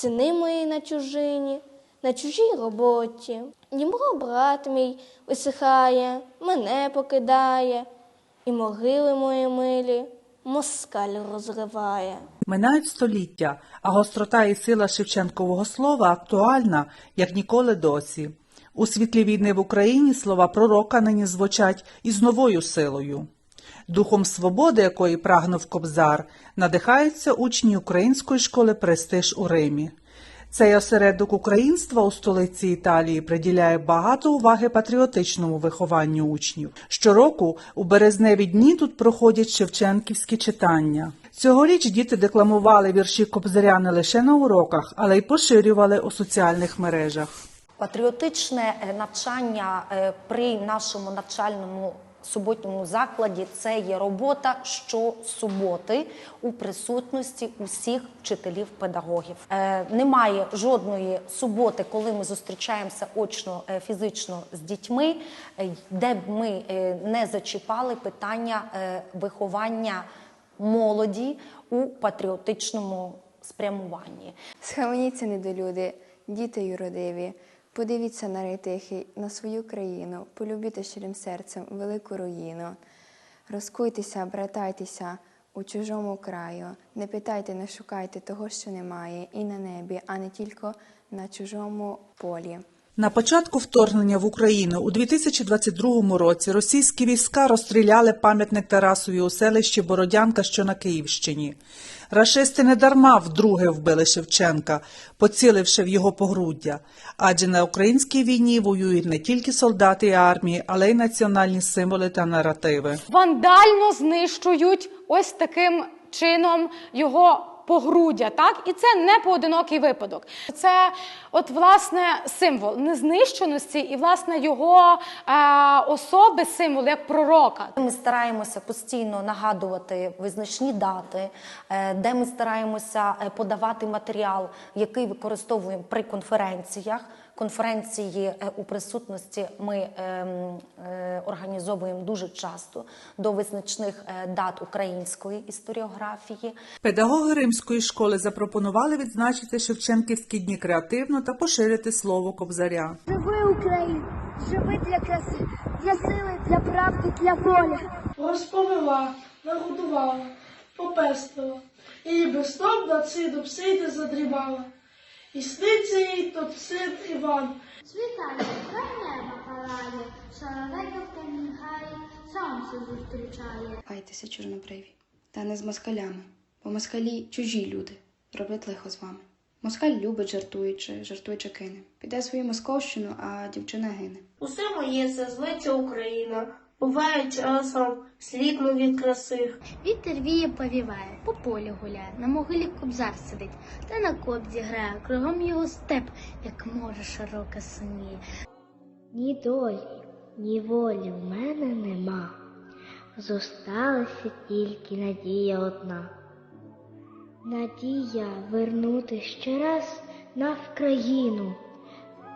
сини мої на чужині, на чужій роботі. Дімро брат мій висихає, мене покидає, і могили мої милі москаль розриває. Минають століття, а гострота і сила Шевченкового слова актуальна, як ніколи досі. У світлі війни в Україні слова пророка нині звучать із новою силою. Духом свободи, якої прагнув Кобзар, надихаються учні української школи Престиж у Римі. Цей осередок українства у столиці Італії приділяє багато уваги патріотичному вихованню учнів. Щороку у березневі дні тут проходять шевченківські читання. Цьогоріч діти декламували вірші Кобзаря не лише на уроках, але й поширювали у соціальних мережах. Патріотичне е, навчання е, при нашому навчальному суботньому закладі це є робота щосуботи у присутності усіх вчителів-педагогів. Е, Немає жодної суботи, коли ми зустрічаємося очно е, фізично з дітьми, е, де б ми е, не зачіпали питання е, виховання молоді у патріотичному спрямуванні. Схаменіться, недолюди, діти юродиві, подивіться на рейтихи, на свою країну, полюбіте щирим серцем велику руїну. Розкуйтеся, братайтеся у чужому краю, не питайте, не шукайте того, що немає, і на небі, а не тільки на чужому полі. На початку вторгнення в Україну у 2022 році російські війська розстріляли пам'ятник Тарасові у селищі Бородянка, що на Київщині. Рашисти недарма вдруге вбили Шевченка, поціливши в його погруддя. Адже на українській війні воюють не тільки солдати і армії, але й національні символи та наративи. вандально знищують ось таким чином його погруддя. Так? І це не поодинокий випадок. Це, от, власне, символ незнищеності і, власне, його е, особи, символ як пророка. Ми стараємося постійно нагадувати визначні дати, е, де ми стараємося е, подавати матеріал, який використовуємо при конференціях. Конференції е, у присутності ми ем, е, організовуємо дуже часто до визначних е, дат української історіографії. Педагоги римської школи запропонували відзначити Шевченківські дні креативно та поширити слово Кобзаря. Живи Україна, живи для краси, для сили, для правди, для волі. розповіла, нагодувала, попестила, і безстомна циду псиди задрімала. І сниться їй тот син Іван, Світає, край неба палає, соловейка в темнім гаї, сонце зустрічає. Кайтеся, чорнобриві, та не з москалями, бо москалі чужі люди, роблять лихо з вами. Москаль любить, жартуючи, жартуючи кине. Піде свою московщину, а дівчина гине. Усе моє це зветься Україна. Буває часом слідно від красих. Вітер віє повіває, по полю гуляє, на могилі кобзар сидить, та на кобзі грає, кругом його степ, як море широке синіє. Ні долі, ні волі в мене нема. Зосталася тільки надія одна. Надія вернути ще раз на Вкраїну,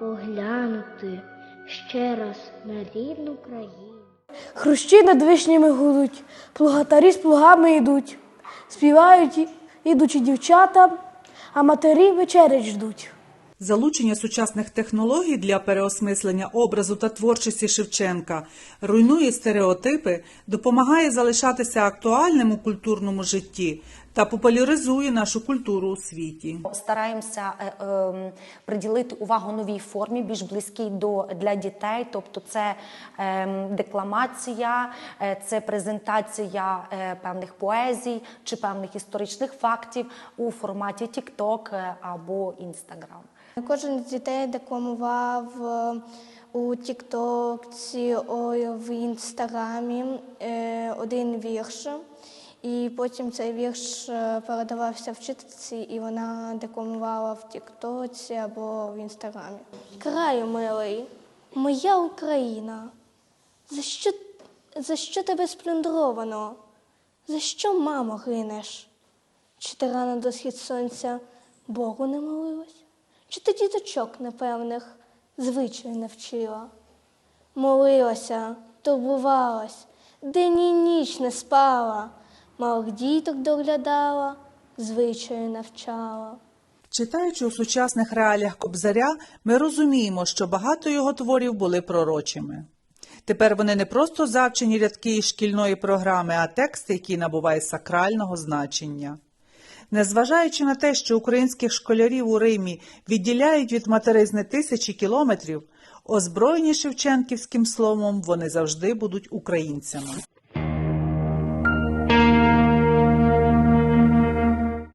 поглянути ще раз на рідну країну. Хрущі над вишнями гудуть, плугатарі з плугами йдуть, співають ідучі дівчата, а матері вечерять ждуть. Залучення сучасних технологій для переосмислення образу та творчості Шевченка руйнує стереотипи, допомагає залишатися актуальним у культурному житті та популяризує нашу культуру у світі. Стараємося е, ем, приділити увагу новій формі, більш близькій до для дітей. Тобто, це ем, декламація, е, це презентація е, певних поезій чи певних історичних фактів у форматі TikTok е, або Instagram. Кожен з дітей декламував е, у Тіктокці, в Інстаграмі е, один вірш. І потім цей вірш е, передавався вчительці, і вона декламувала в Тіктоці або в Інстаграмі. Краю милий, моя Україна, за що, за що тебе сплюндровано? За що, мамо, гинеш? Чи ти рано до схід сонця Богу не молилась? Чи ти діточок непевних звичай не вчила? Молилася, турбувалась, день і ніч не спала, малих діток доглядала, звичаю навчала. Читаючи у сучасних реаліях Кобзаря, ми розуміємо, що багато його творів були пророчими. Тепер вони не просто завчені рядки із шкільної програми, а тексти, які набувають сакрального значення. Незважаючи на те, що українських школярів у Римі відділяють від материзни тисячі кілометрів, озброєні Шевченківським словом вони завжди будуть українцями.